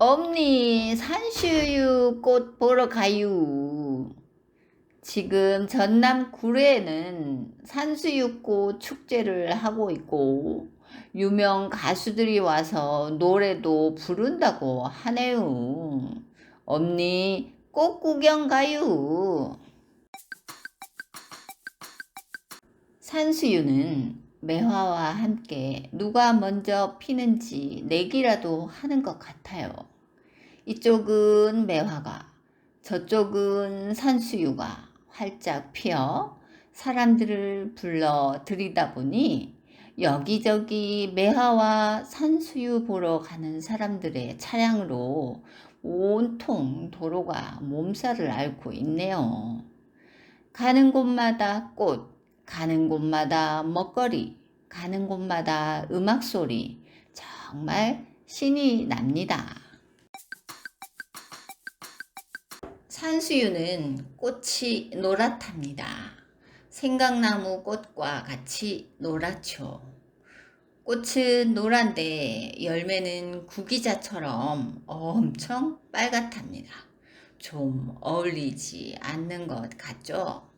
엄니 산수유 꽃 보러 가요. 지금 전남 구례에는 산수유꽃 축제를 하고 있고 유명 가수들이 와서 노래도 부른다고 하네요. 엄니 꽃 구경 가요. 산수유는 매화와 함께 누가 먼저 피는지 내기라도 하는 것 같아요. 이쪽은 매화가, 저쪽은 산수유가 활짝 피어 사람들을 불러 들이다 보니 여기저기 매화와 산수유 보러 가는 사람들의 차량으로 온통 도로가 몸살을 앓고 있네요. 가는 곳마다 꽃, 가는 곳마다 먹거리, 가는 곳마다 음악 소리, 정말 신이 납니다. 산수유는 꽃이 노랗답니다. 생강나무 꽃과 같이 노랗죠. 꽃은 노란데 열매는 구기자처럼 엄청 빨갛답니다. 좀 어울리지 않는 것 같죠?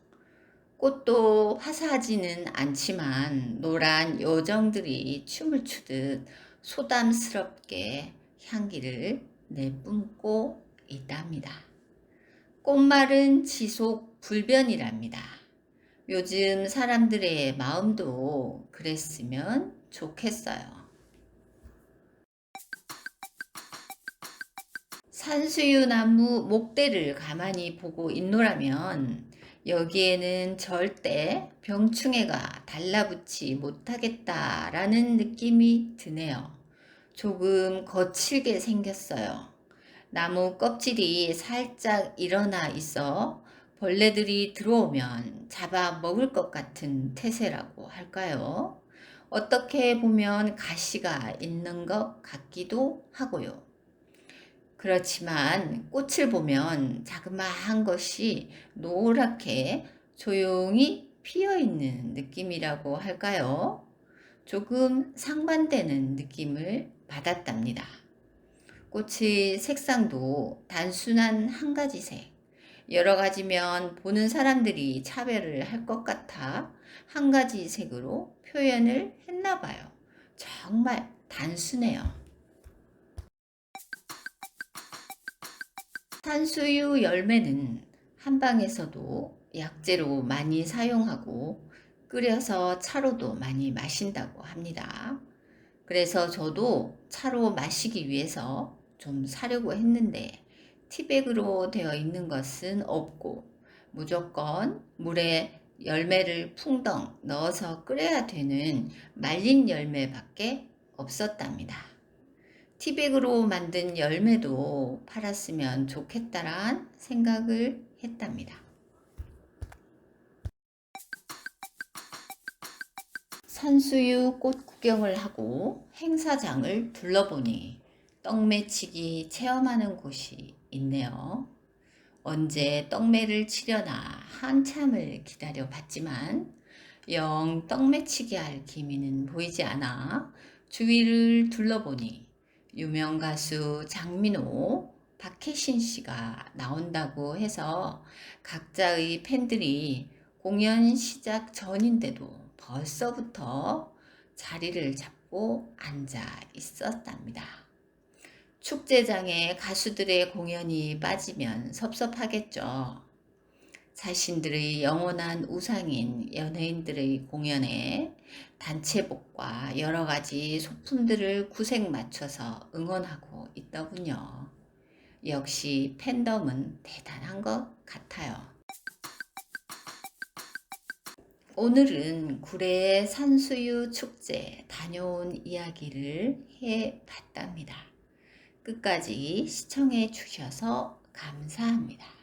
꽃도 화사하지는 않지만 노란 요정들이 춤을 추듯 소담스럽게 향기를 내뿜고 있답니다. 꽃말은 지속 불변이랍니다. 요즘 사람들의 마음도 그랬으면 좋겠어요. 산수유나무 목대를 가만히 보고 있노라면 여기에는 절대 병충해가 달라붙지 못하겠다라는 느낌이 드네요. 조금 거칠게 생겼어요. 나무 껍질이 살짝 일어나 있어 벌레들이 들어오면 잡아 먹을 것 같은 태세라고 할까요? 어떻게 보면 가시가 있는 것 같기도 하고요. 그렇지만 꽃을 보면 자그마한 것이 노랗게 조용히 피어 있는 느낌이라고 할까요? 조금 상반되는 느낌을 받았답니다. 꽃의 색상도 단순한 한 가지 색. 여러 가지면 보는 사람들이 차별을 할 것 같아 한 가지 색으로 표현을 했나 봐요. 정말 단순해요. 산수유 열매는 한방에서도 약재로 많이 사용하고 끓여서 차로도 많이 마신다고 합니다. 그래서 저도 차로 마시기 위해서 좀 사려고 했는데 티백으로 되어 있는 것은 없고 무조건 물에 열매를 풍덩 넣어서 끓여야 되는 말린 열매밖에 없었답니다. 티백으로 만든 열매도 팔았으면 좋겠다란 생각을 했답니다. 산수유 꽃 구경을 하고 행사장을 둘러보니 떡매치기 체험하는 곳이 있네요. 언제 떡매를 치려나 한참을 기다려 봤지만 영 떡매치기 할 기미는 보이지 않아 주위를 둘러보니 유명 가수 장민호, 박혜신 씨가 나온다고 해서 각자의 팬들이 공연 시작 전인데도 벌써부터 자리를 잡고 앉아 있었답니다. 축제장에 가수들의 공연이 빠지면 섭섭하겠죠. 자신들의 영원한 우상인 연예인들의 공연에 단체복과 여러 가지 소품들을 구색 맞춰서 응원하고 있더군요. 역시 팬덤은 대단한 것 같아요. 오늘은 구례 산수유 축제 다녀온 이야기를 해 봤답니다. 끝까지 시청해 주셔서 감사합니다.